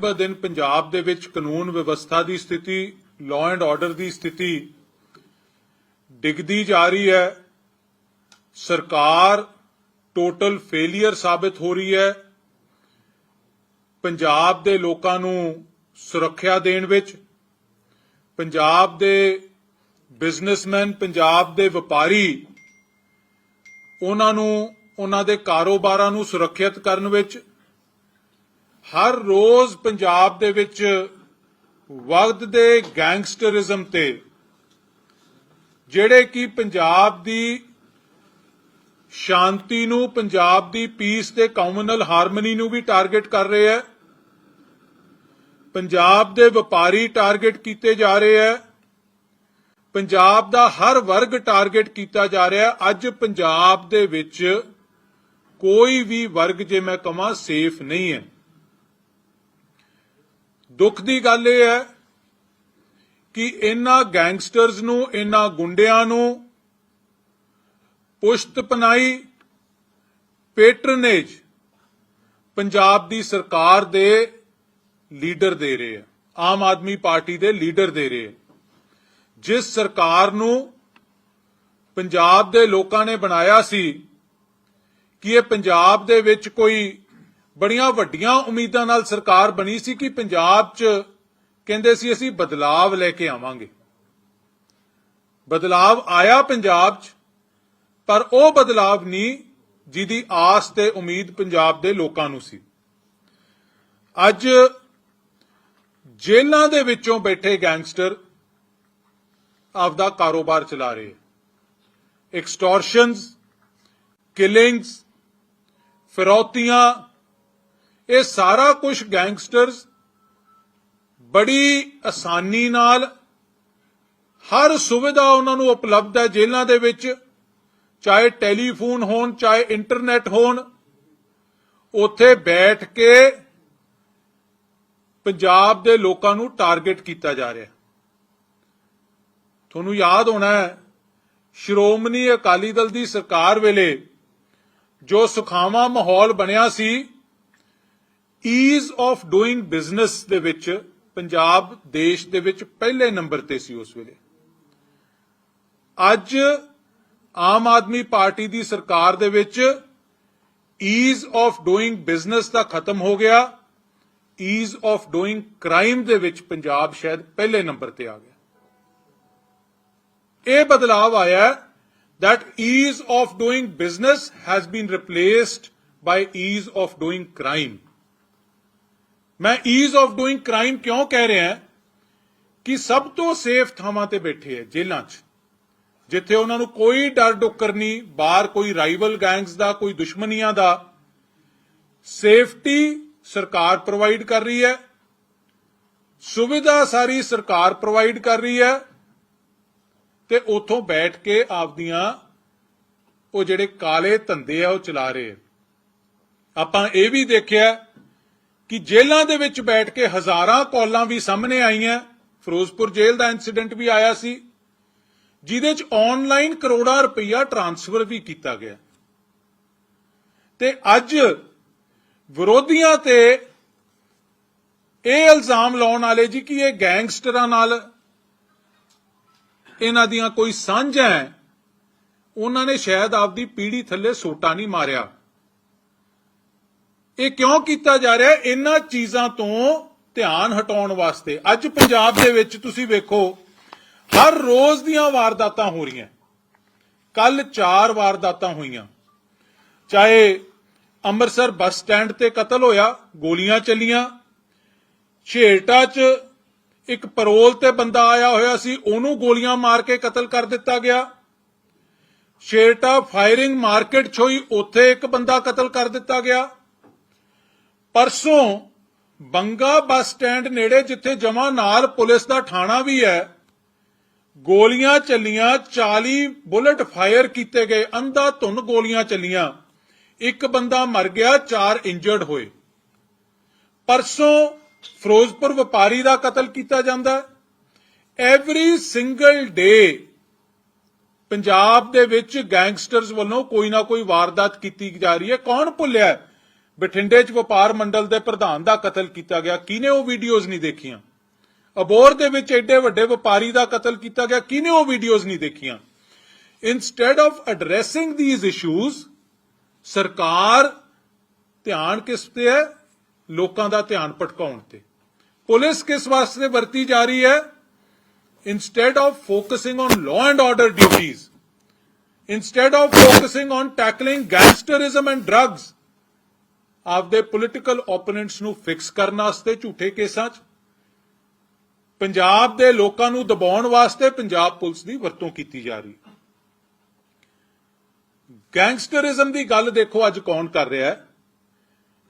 ਬ ਦਿਨ ਪੰਜਾਬ ਦੇ ਵਿੱਚ ਕਾਨੂੰਨ ਵਿਵਸਥਾ ਦੀ ਸਥਿਤੀ ਲਾਅ ਐਂਡ ਆਰਡਰ ਦੀ ਸਥਿਤੀ ਡਿੱਗਦੀ ਜਾ ਰਹੀ ਹੈ। ਸਰਕਾਰ ਟੋਟਲ ਫੇਲਿਅਰ ਸਾਬਤ ਹੋ ਰਹੀ ਹੈ। ਪੰਜਾਬ ਦੇ ਲੋਕਾਂ ਨੂੰ ਸੁਰੱਖਿਆ ਦੇਣ ਵਿੱਚ, ਪੰਜਾਬ ਦੇ ਬਿਜ਼ਨਸਮੈਨ ਪੰਜਾਬ ਦੇ ਵਪਾਰੀ, ਉਹਨਾਂ ਨੂੰ, ਉਹਨਾਂ ਦੇ ਕਾਰੋਬਾਰਾਂ ਨੂੰ ਸੁਰੱਖਿਅਤ ਕਰਨ ਵਿੱਚ ਹਰ ਰੋਜ਼ ਪੰਜਾਬ ਦੇ ਵਿੱਚ ਦੇ ਗੈਂਗਸਟਰਿਜ਼ਮ ਤੇ, ਜਿਹੜੇ ਕਿ ਪੰਜਾਬ ਦੀ ਸ਼ਾਂਤੀ ਨੂੰ, ਪੰਜਾਬ ਦੀ ਪੀਸ ਤੇ ਕਮਿਊਨਲ ਹਾਰਮਨੀ ਨੂੰ ਵੀ ਟਾਰਗੇਟ ਕਰ ਰਹੇ ਹੈ, ਪੰਜਾਬ ਦੇ ਵਪਾਰੀ ਟਾਰਗੇਟ ਕੀਤੇ ਜਾ ਰਹੇ ਹੈ, ਪੰਜਾਬ ਦਾ ਹਰ ਵਰਗ ਟਾਰਗੇਟ ਕੀਤਾ ਜਾ ਰਿਹਾ ਅੱਜ ਪੰਜਾਬ ਦੇ ਵਿੱਚ ਕੋਈ ਵੀ ਵਰਗ ਜੇ ਮੈਂ ਕਹਾਂ ਸੇਫ ਨਹੀਂ ਹੈ। ਦੁੱਖ ਦੀ ਗੱਲ ਇਹ ਹੈ ਕਿ ਇਹਨਾਂ ਗੈਂਗਸਟਰਸ ਨੂੰ, ਇਹਨਾਂ ਗੁੰਡਿਆਂ ਨੂੰ ਪੁਸ਼ਤ ਪਨਾਈ ਪੈਟਰਨੇਜ ਪੰਜਾਬ ਦੀ ਸਰਕਾਰ ਦੇ ਲੀਡਰ ਦੇ ਰਹੇ ਆ ਆਮ ਆਦਮੀ ਪਾਰਟੀ ਦੇ ਲੀਡਰ ਦੇ ਰਹੇ ਜਿਸ ਸਰਕਾਰ ਨੂੰ ਪੰਜਾਬ ਦੇ ਲੋਕਾਂ ਨੇ ਬਣਾਇਆ ਸੀ ਕਿ ਇਹ ਪੰਜਾਬ ਦੇ ਵਿੱਚ ਕੋਈ ਬੜੀਆਂ ਵੱਡੀਆਂ ਉਮੀਦਾਂ ਨਾਲ ਸਰਕਾਰ ਬਣੀ ਸੀ ਕਿ ਪੰਜਾਬ 'ਚ ਕਹਿੰਦੇ ਸੀ ਅਸੀਂ ਬਦਲਾਵ ਲੈ ਕੇ ਆਵਾਂਗੇ। ਬਦਲਾਵ ਆਇਆ ਪੰਜਾਬ 'ਚ, ਪਰ ਉਹ ਬਦਲਾਵ ਨਹੀਂ ਜਿਹਦੀ ਆਸ ਤੇ ਉਮੀਦ ਪੰਜਾਬ ਦੇ ਲੋਕਾਂ ਨੂੰ ਸੀ। ਅੱਜ ਜੇਲ੍ਹਾਂ ਦੇ ਵਿੱਚੋਂ ਬੈਠੇ ਗੈਂਗਸਟਰ ਆਪਦਾ ਕਾਰੋਬਾਰ ਚਲਾ ਰਹੇ ਐਕਸਟੋਰਸ਼ਨਸ ਕਿਲਿੰਗਸ ਫਿਰੌਤੀਆਂ ਇਹ ਸਾਰਾ ਕੁਝ ਗੈਂਗਸਟਰਸ ਬੜੀ ਆਸਾਨੀ ਨਾਲ ਹਰ ਸੁਵਿਧਾ ਉਹਨਾਂ ਨੂੰ ਉਪਲਬਧ ਹੈ ਜੇਲ੍ਹਾਂ ਦੇ ਵਿੱਚ, ਚਾਹੇ ਟੈਲੀਫੋਨ ਹੋਣ, ਚਾਹੇ ਇੰਟਰਨੈਟ ਹੋਣ। ਉੱਥੇ ਬੈਠ ਕੇ ਪੰਜਾਬ ਦੇ ਲੋਕਾਂ ਨੂੰ ਟਾਰਗੇਟ ਕੀਤਾ ਜਾ ਰਿਹਾ। ਤੁਹਾਨੂੰ ਯਾਦ ਹੋਣਾ ਹੈ, ਸ਼੍ਰੋਮਣੀ ਅਕਾਲੀ ਦਲ ਦੀ ਸਰਕਾਰ ਵੇਲੇ ਜੋ ਸੁਖਾਵਾਂ ਮਾਹੌਲ ਬਣਿਆ ਸੀ ਈਜ਼ ਆਫ ਡੂਇੰਗ ਬਿਜ਼ਨਸ ਦੇ ਵਿੱਚ, ਪੰਜਾਬ ਦੇਸ਼ ਦੇ ਵਿੱਚ ਪਹਿਲੇ ਨੰਬਰ ਤੇ ਸੀ ਉਸ ਵੇਲੇ। ਅੱਜ ਆਮ ਆਦਮੀ ਪਾਰਟੀ ਦੀ ਸਰਕਾਰ ਦੇ ਵਿੱਚ ਈਜ਼ ਆਫ ਡੂਇੰਗ ਬਿਜ਼ਨਸ ਦਾ ਖਤਮ ਹੋ ਗਿਆ। ਈਜ਼ ਆਫ ਡੂਇੰਗ ਕ੍ਰਾਈਮ ਦੇ ਵਿੱਚ ਪੰਜਾਬ ਸ਼ਾਇਦ ਪਹਿਲੇ ਨੰਬਰ ਤੇ ਆ ਗਿਆ। ਇਹ ਬਦਲਾਅ ਆਇਆ that ease of doing business has been replaced by ease of doing crime ਮੈਂ ਈਜ਼ ਆਫ doing ਕ੍ਰਾਈਮ ਕਿਉਂ ਕਹਿ ਰਿਹਾ ਕਿ ਸਭ ਤੋਂ ਸੇਫ ਥਾਵਾਂ ਤੇ ਬੈਠੇ ਹੈ, ਜੇਲ੍ਹਾਂ 'ਚ। ਜਿੱਥੇ ਉਹਨਾਂ ਨੂੰ ਕੋਈ ਡਰ ਡੁੱਕਰ ਨਹੀਂ, ਬਾਹਰ ਕੋਈ ਰਾਈਵਲ ਗੈਂਗਸ ਦਾ, ਕੋਈ ਦੁਸ਼ਮਣੀਆਂ ਦਾ। ਸੇਫਟੀ ਸਰਕਾਰ ਪ੍ਰੋਵਾਈਡ ਕਰ ਰਹੀ ਹੈ। ਸੁਵਿਧਾ ਸਾਰੀ ਸਰਕਾਰ ਪ੍ਰੋਵਾਈਡ ਕਰ ਰਹੀ ਹੈ। ਤੇ ਉਥੋਂ ਬੈਠ ਕੇ ਆਪਦੀਆਂ ਉਹ ਜਿਹੜੇ ਕਾਲੇ ਧੰਦੇ ਆ, ਉਹ ਚਲਾ ਰਹੇ ਆ ਆਪਾਂ ਇਹ ਵੀ ਦੇਖਿਆ ਕਿ ਜੇਲ੍ਹਾਂ ਦੇ ਵਿੱਚ ਬੈਠ ਕੇ ਹਜ਼ਾਰਾਂ ਕਾਲਾਂ ਵੀ ਸਾਹਮਣੇ ਆਈਆਂ। ਫਿਰੋਜ਼ਪੁਰ ਜੇਲ੍ਹ ਦਾ ਇਨਸੀਡੈਂਟ ਵੀ ਆਇਆ ਸੀ, ਜਿਹਦੇ ਚ ਆਨਲਾਈਨ ਕਰੋੜਾਂ ਰੁਪਈਆ ਟ੍ਰਾਂਸਫਰ ਵੀ ਕੀਤਾ ਗਿਆ। ਤੇ ਅੱਜ ਵਿਰੋਧੀਆਂ ਤੇ ਇਹ ਇਲਜ਼ਾਮ ਲਾਉਣ ਵਾਲੇ ਜੀ ਕਿ ਇਹ ਗੈਂਗਸਟਰਾਂ ਨਾਲ ਇਹਨਾਂ ਦੀਆਂ ਕੋਈ ਸਾਂਝਾਂ ਹੈ, ਉਹਨਾਂ ਨੇ ਸ਼ਾਇਦ ਆਪਦੀ ਪੀੜੀ ਥੱਲੇ ਸੋਟਾ ਨਹੀਂ ਮਾਰਿਆ। ਇਹ ਕਿਉਂ ਕੀਤਾ ਜਾ ਰਿਹਾ? ਇਹਨਾਂ ਚੀਜ਼ਾਂ ਤੋਂ ਧਿਆਨ ਹਟਾਉਣ ਵਾਸਤੇ। ਅੱਜ ਪੰਜਾਬ ਦੇ ਵਿੱਚ ਤੁਸੀਂ ਵੇਖੋ, ਹਰ ਰੋਜ਼ ਦੀਆਂ ਵਾਰਦਾਤਾਂ ਹੋ ਰਹੀਆਂ। ਕੱਲ 4 ਵਾਰਦਾਤਾਂ ਹੋਈਆਂ। ਚਾਹੇ ਅੰਮ੍ਰਿਤਸਰ ਬੱਸ ਸਟੈਂਡ ਤੇ ਕਤਲ ਹੋਇਆ, ਗੋਲੀਆਂ ਚੱਲੀਆਂ ਛੇਟਾ 'ਚ ਇੱਕ ਪਰੋਲ ਤੇ ਬੰਦਾ ਆਇਆ ਹੋਇਆ ਸੀ, ਉਹਨੂੰ ਗੋਲੀਆਂ ਮਾਰ ਕੇ ਕਤਲ ਕਰ ਦਿੱਤਾ ਗਿਆ। ਛੇਟਾ ਫਾਇਰਿੰਗ ਮਾਰਕੀਟ ਹੋਈ, ਉੱਥੇ ਇੱਕ ਬੰਦਾ ਕਤਲ ਕਰ ਦਿੱਤਾ ਗਿਆ। ਪਰਸੋਂ ਬੰਗਾ ਬੱਸ ਸਟੈਂਡ ਨੇੜੇ ਜਿੱਥੇ ਜਮਾ ਨਾਲ ਪੁਲਿਸ ਦਾ ਥਾਣਾ ਵੀ ਹੈ, ਗੋਲੀਆਂ ਚੱਲੀਆਂ 40 ਬੁਲਟ ਫਾਇਰ ਕੀਤੇ ਗਏ, ਅੰਧਾ ਧੁੰਨ ਗੋਲੀਆਂ ਚੱਲੀਆਂ। ਇੱਕ ਬੰਦਾ ਮਰ ਗਿਆ, ਚਾਰ ਇੰਜਰਡ ਹੋਏ। ਪਰਸੋਂ ਫਿਰੋਜ਼ਪੁਰ ਵਪਾਰੀ ਦਾ ਕਤਲ ਕੀਤਾ ਜਾਂਦਾ ਐਵਰੀ ਸਿੰਗਲ ਡੇ ਪੰਜਾਬ ਦੇ ਵਿੱਚ ਗੈਂਗਸਟਰਸ ਵੱਲੋਂ ਕੋਈ ਨਾ ਕੋਈ ਵਾਰਦਾਤ ਕੀਤੀ ਜਾ ਰਹੀ ਹੈ। ਕੌਣ ਭੁੱਲਿਆ ਬਠਿੰਡੇ 'ਚ ਵਪਾਰ ਮੰਡਲ ਦੇ ਪ੍ਰਧਾਨ ਦਾ ਕਤਲ ਕੀਤਾ ਗਿਆ। ਕਿਹਨੇ ਉਹ ਵੀਡੀਓਜ਼ ਨਹੀਂ ਦੇਖੀਆਂ? ਅਬੋਰ ਦੇ ਵਿੱਚ ਐਡੇ ਵੱਡੇ ਵਪਾਰੀ ਦਾ ਕਤਲ ਕੀਤਾ ਗਿਆ। ਕਿਹਨੇ ਉਹ ਵੀਡੀਓਜ਼ ਨਹੀਂ ਦੇਖੀਆਂ? Instead of addressing these issues ਸਰਕਾਰ ਧਿਆਨ ਕਿਸ ਤੇ ਹੈ? ਲੋਕਾਂ ਦਾ ਧਿਆਨ ਭਟਕਾਉਣ ਤੇ। ਪੁਲਿਸ ਕਿਸ ਵਾਸਤੇ ਵਰਤੀ ਜਾ ਰਹੀ ਹੈ? Instead of focusing on law and order duties, instead of focusing on tackling gangsterism and drugs ਆਪਦੇ ਪੋਲਿਟੀਕਲ ਓਪੋਨੈਂਟਸ ਨੂੰ ਫਿਕਸ ਕਰਨ ਵਾਸਤੇ ਝੂਠੇ ਕੇਸਾਂ 'ਚ, ਪੰਜਾਬ ਦੇ ਲੋਕਾਂ ਨੂੰ ਦਬਾਉਣ ਵਾਸਤੇ ਪੰਜਾਬ ਪੁਲਿਸ ਦੀ ਵਰਤੋਂ ਕੀਤੀ ਜਾ ਰਹੀ। ਗੈਂਗਸਟਰਿਜ਼ਮ ਦੀ ਗੱਲ ਦੇਖੋ ਅੱਜ ਕੌਣ ਕਰ ਰਿਹਾ ਹੈ?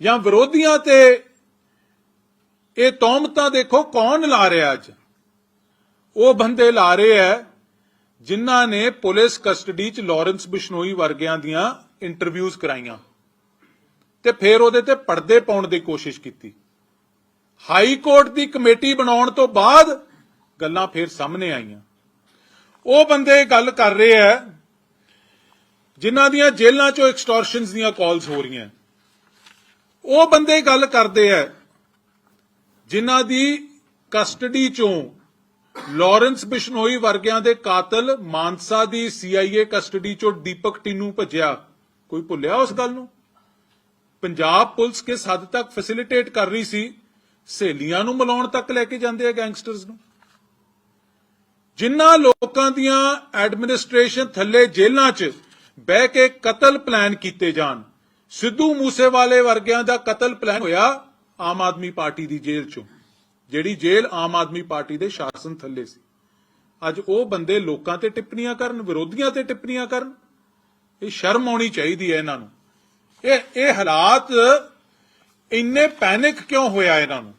ਜਾਂ ਵਿਰੋਧੀਆਂ ਤੇ ਇਹ ਤੌਮਤਾਂ ਦੇਖੋ ਕੌਣ ਲਾ ਰਿਹਾ ਅੱਜ? ਉਹ ਬੰਦੇ ਲਾ ਰਹੇ ਹੈ ਜਿਨ੍ਹਾਂ ਨੇ ਪੁਲਿਸ ਕਸਟਡੀ 'ਚ ਲਾਰੈਂਸ ਬਿਸ਼ਨੋਈ ਵਰਗਿਆਂ ਦੀਆਂ ਇੰਟਰਵਿਊਜ਼ ਕਰਾਈਆਂ। ਤੇ ਫਿਰ ਉਹਦੇ ਤੇ ਪਰਦੇ ਪਾਉਣ ਦੀ ਕੋਸ਼ਿਸ਼ ਕੀਤੀ। ਹਾਈ ਕੋਰਟ ਦੀ ਕਮੇਟੀ ਬਣਾਉਣ ਤੋਂ ਬਾਅਦ ਗੱਲਾਂ ਫਿਰ ਸਾਹਮਣੇ ਆਈਆਂ। ਉਹ ਬੰਦੇ ਗੱਲ ਕਰ ਰਹੇ ਹੈ ਜਿਨ੍ਹਾਂ ਦੀਆਂ ਜੇਲ੍ਹਾਂ 'ਚੋਂ ਐਕਸਟੋਰਸ਼ਨਸ ਦੀਆਂ ਕਾਲਸ ਹੋ ਰਹੀਆਂ। ਉਹ ਬੰਦੇ ਗੱਲ ਕਰਦੇ ਹੈ ਜਿਨ੍ਹਾਂ ਦੀ ਕਸਟਡੀ 'ਚੋਂ ਲਾਰੈਂਸ ਬਿਸ਼ਨੋਈ ਵਰਗਿਆਂ ਦੇ ਕਾਤਲ ਮਾਨਸਾ ਦੀ ਸੀਆਈਏ ਕਸਟਡੀ 'ਚੋਂ ਦੀਪਕ ਟਿੰਨੂ ਭੱਜਿਆ। ਕੋਈ ਭੁੱਲਿਆ ਉਸ ਗੱਲ ਨੂੰ? ਪੰਜਾਬ ਪੁਲਿਸ ਕਿਸ ਹੱਦ ਤੱਕ ਫੈਸਿਲਿਟੇਟ ਕਰ ਰਹੀ ਸੀ? ਸਹੇਲੀਆਂ ਨੂੰ ਮਿਲਾਉਣ ਤੱਕ ਲੈ ਕੇ ਜਾਂਦੇ ਆ ਗੈਂਗਸਟਰਸ ਨੂੰ। ਜਿਨ੍ਹਾਂ ਲੋਕਾਂ ਦੀਆਂ ਐਡਮਿਨਿਸਟ੍ਰੇਸ਼ਨ ਥੱਲੇ ਜੇਲ੍ਹਾਂ 'ਚ ਬਹਿ ਕੇ ਕਤਲ ਪਲਾਨ ਕੀਤੇ ਜਾਣ, ਸਿੱਧੂ ਮੂਸੇਵਾਲੇ ਵਰਗਿਆਂ ਦਾ ਕਤਲ ਪਲਾਨ ਹੋਇਆ ਆਮ ਆਦਮੀ ਪਾਰਟੀ ਦੀ ਜੇਲ੍ਹ 'ਚੋਂ, ਜਿਹੜੀ ਜੇਲ੍ਹ ਆਮ ਆਦਮੀ ਪਾਰਟੀ ਦੇ ਸ਼ਾਸਨ ਥੱਲੇ ਸੀ। ਅੱਜ ਉਹ ਬੰਦੇ ਲੋਕਾਂ ਤੇ ਟਿੱਪਣੀਆਂ ਕਰਨ, ਵਿਰੋਧੀਆਂ ਤੇ ਟਿੱਪਣੀਆਂ ਕਰਨ। ਇਹ ਸ਼ਰਮ ਆਉਣੀ ਚਾਹੀਦੀ ਹੈ ਇਹਨਾਂ ਨੂੰ। ਇਹ ਇਹ ਹਾਲਾਤ ਇੰਨੇ ਪੈਨਿਕ ਕਿਉਂ ਹੋਇਆ ਇਹਨਾਂ ਨੂੰ?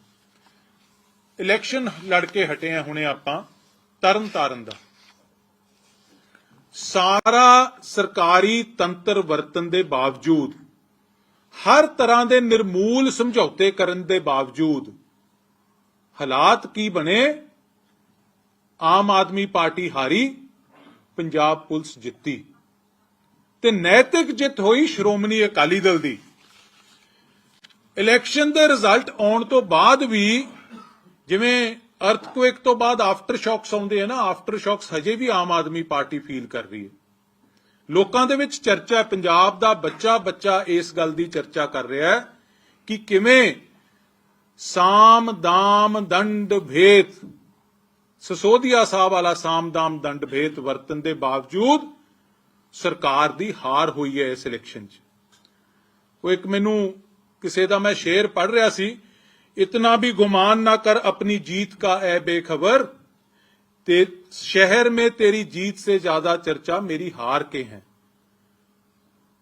ਇਲੈਕਸ਼ਨ ਲੜ ਕੇ ਹਟੇ ਆ ਹੁਣੇ ਆਪਾਂ ਤਰਨ ਤਾਰਨ ਦਾ। ਸਾਰਾ ਸਰਕਾਰੀ ਤੰਤਰ ਵਰਤਨ ਦੇ ਬਾਵਜੂਦ, ਹਰ ਤਰ੍ਹਾਂ ਦੇ ਨਿਰਮੂਲ ਸਮਝੌਤੇ ਕਰਨ ਦੇ ਬਾਵਜੂਦ, ਹਾਲਾਤ ਕੀ ਬਣੇ? ਆਮ ਆਦਮੀ ਪਾਰਟੀ ਹਾਰੀ, ਪੰਜਾਬ ਪੁਲਿਸ ਜਿੱਤੀ। ਤੇ ਨੈਤਿਕ ਜਿੱਤ ਹੋਈ ਸ਼੍ਰੋਮਣੀ ਅਕਾਲੀ ਦਲ ਦੀ। ਇਲੈਕਸ਼ਨ ਦੇ ਰਿਜ਼ਲਟ ਆਉਣ ਤੋਂ ਬਾਅਦ ਵੀ ਜਿਵੇਂ ਅਰਥਕੁਇਕ ਤੋਂ ਬਾਅਦ ਆਫਟਰ ਸ਼ੌਕਸ ਆਉਂਦੇ ਆ ਨਾ ਆਫਟਰ ਸ਼ੌਕਸ ਹਜੇ ਵੀ ਆਮ ਆਦਮੀ ਪਾਰਟੀ ਫੀਲ ਕਰ ਰਹੀ ਹੈ। ਲੋਕਾਂ ਦੇ ਵਿੱਚ ਚਰਚਾ ਹੈ, ਪੰਜਾਬ ਦਾ ਬੱਚਾ ਬੱਚਾ ਇਸ ਗੱਲ ਦੀ ਚਰਚਾ ਕਰ ਰਿਹਾ ਹੈ ਕਿ ਕਿਵੇਂ ਸਾਮ ਦਾਮ ਦੰਡ ਭੇਤ ਸਸੋਦੀਆ ਸਾਹਿਬ ਵਾਲਾ ਸਾਮ ਦਾਮ ਦੰਡ ਭੇਤ ਵਰਤਨ ਦੇ ਬਾਵਜੂਦ ਸਰਕਾਰ ਦੀ ਹਾਰ ਹੋਈ ਹੈ ਇਸ ਇਲੈਕਸ਼ਨ 'ਚ। ਉਹ ਇੱਕ ਮੈਨੂੰ ਕਿਸੇ ਦਾ ਮੈਂ ਸ਼ੇਰ ਪੜ ਰਿਹਾ ਸੀ, ਇਤਨਾ ਵੀ ਗੁਮਾਨ ਨਾ ਕਰ ਆਪਣੀ ਜੀਤ ਕਾ ਐ ਬੇਖਬਰ, ਤੇ ਸ਼ਹਿਰ ਮੇ ਤੇਰੀ ਜੀਤ ਸੇ ਜ਼ਿਆਦਾ ਚਰਚਾ ਮੇਰੀ ਹਾਰ ਕੇ ਹੈ।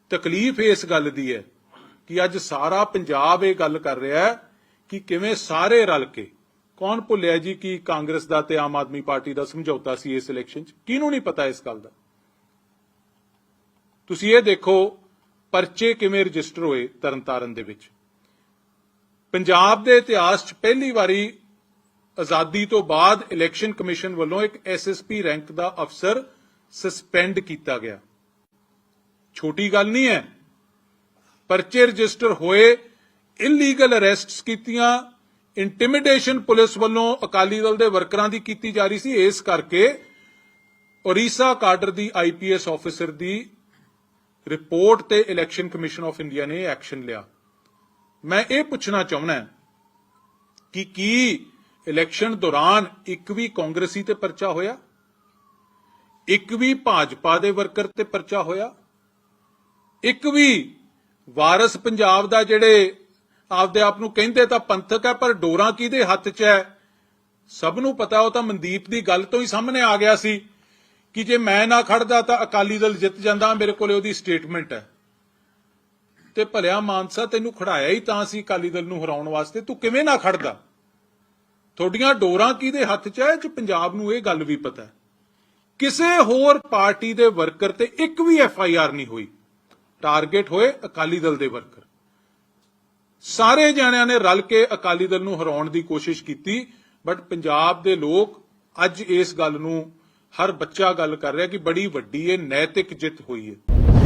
ਤਕਲੀਫ ਇਸ ਗੱਲ ਦੀ ਹੈ ਕਿ ਅੱਜ ਸਾਰਾ ਪੰਜਾਬ ਇਹ ਗੱਲ ਕਰ ਰਿਹਾ ਹੈ ਕਿ ਕਿਵੇਂ ਸਾਰੇ ਰਲ ਕੇ, ਕੌਣ ਭੁੱਲਿਆ ਜੀ ਕਿ ਕਾਂਗਰਸ ਦਾ ਤੇ ਆਮ ਆਦਮੀ ਪਾਰਟੀ ਦਾ ਸਮਝੌਤਾ ਸੀ ਇਸ ਇਲੈਕਸ਼ਨ 'ਚ? ਕਿਹਨੂੰ ਨਹੀਂ ਪਤਾ ਇਸ ਗੱਲ ਦਾ? ਤੁਸੀਂ ਇਹ ਦੇਖੋ, ਪਰਚੇ ਕਿਵੇਂ ਰਜਿਸਟਰ ਹੋਏ ਤਰਨਤਾਰਨ ਦੇ ਵਿੱਚ। ਪੰਜਾਬ ਦੇ ਇਤਿਹਾਸ 'ਚ ਪਹਿਲੀ ਵਾਰੀ ਆਜ਼ਾਦੀ ਤੋਂ ਬਾਅਦ ਇਲੈਕਸ਼ਨ ਕਮਿਸ਼ਨ ਵੱਲੋਂ ਇੱਕ ਐਸਐਸਪੀ ਰੈਂਕ ਦਾ ਅਫਸਰ ਸਸਪੈਂਡ ਕੀਤਾ ਗਿਆ। ਛੋਟੀ ਗੱਲ ਨਹੀਂ ਹੈ, ਪਰਚੇ ਰਜਿਸਟਰ ਹੋਏ ਇਲੀਗਲ ਅਰੈਸਟਸ ਕੀਤੀਆਂ ਇੰਟੀਮੀਡੇਸ਼ਨ ਪੁਲਿਸ ਵੱਲੋਂ ਅਕਾਲੀ ਦਲ ਦੇ ਵਰਕਰਾਂ ਦੀ ਕੀਤੀ ਜਾ ਰਹੀ ਸੀ। ਇਸ ਕਰਕੇ ਓਰੀਸਾ ਕਾਡਰ ਦੀ ਆਈਪੀਐਸ ਆਫੀਸਰ ਦੀ ਰਿਪੋਰਟ ਤੇ ਇਲੈਕਸ਼ਨ ਕਮਿਸ਼ਨ ਆਫ ਇੰਡੀਆ ਨੇ ਐਕਸ਼ਨ ਲਿਆ। ਮੈਂ ਇਹ ਪੁੱਛਣਾ ਚਾਹੁੰਦਾ ਕਿ ਕੀ ਇਲੈਕਸ਼ਨ ਦੌਰਾਨ ਇੱਕ ਵੀ ਕਾਂਗਰਸੀ ਤੇ ਪਰਚਾ ਹੋਇਆ? ਇੱਕ ਵੀ ਭਾਜਪਾ ਦੇ ਵਰਕਰ ਤੇ ਪਰਚਾ ਹੋਇਆ? ਇੱਕ ਵੀ ਵਾਰਸ ਪੰਜਾਬ ਦਾ ਜਿਹੜੇ ਆਪਦੇ ਆਪ ਨੂੰ ਕਹਿੰਦੇ ਤਾਂ ਪੰਥਕ ਹੈ, ਪਰ ਡੋਰਾ ਕਿਹਦੇ ਹੱਥ 'ਚ ਹੈ? ਸਭ ਨੂੰ ਪਤਾ, ਉਹ ਤਾਂ ਮਨਦੀਪ ਦੀ ਗੱਲ ਤੋਂ ਹੀ ਸਾਹਮਣੇ ਆ ਗਿਆ ਸੀ। ਕਿ ਜੇ ਮੈਂ ਨਾ ਖੜਦਾ ਤਾਂ ਅਕਾਲੀ ਦਲ ਜਿੱਤ ਜਾਂਦਾ, ਮੇਰੇ ਕੋਲੇ ਉਹਦੀ ਸਟੇਟਮੈਂਟ ਹੈ। ਤੇ ਭਲਿਆ ਮਾਨਸਾ ਤੈਨੂੰ ਖੜਾਇਆ ਹੀ ਤਾਂ ਸੀ ਅਕਾਲੀ ਦਲ ਨੂੰ ਹਰਾਉਣ ਵਾਸਤੇ, ਤੂੰ ਕਿਵੇਂ ਨਾ ਖੜਦਾ? ਤੁਹਾਡੀਆਂ ਡੋਰਾਂ ਕਿਹਦੇ ਹੱਥ 'ਚ ਹੈ ਚ ਪੰਜਾਬ ਨੂੰ ਇਹ ਗੱਲ ਵੀ ਪਤਾ ਹੈ। ਕਿਸੇ ਹੋਰ ਪਾਰਟੀ ਦੇ ਵਰਕਰ ਤੇ ਇੱਕ ਵੀ ਐਫ ਆਈ ਆਰ ਨਹੀਂ ਹੋਈ। ਟਾਰਗੇਟ ਹੋਏ ਅਕਾਲੀ ਦਲ ਦੇ ਵਰਕਰ। ਸਾਰੇ ਜਣਿਆਂ ਨੇ ਰਲ ਕੇ ਅਕਾਲੀ ਦਲ ਨੂੰ ਹਰਾਉਣ ਦੀ ਕੋਸ਼ਿਸ਼ ਕੀਤੀ, ਬਟ ਪੰਜਾਬ ਦੇ ਲੋਕ ਅੱਜ ਇਸ ਗੱਲ ਨੂੰ ਹਰ ਬੱਚਾ ਗੱਲ ਕਰ ਰਿਹਾ ਕਿ ਬੜੀ ਵੱਡੀ ਇਹ ਨੈਤਿਕ ਜਿੱਤ ਹੋਈ ਹੈ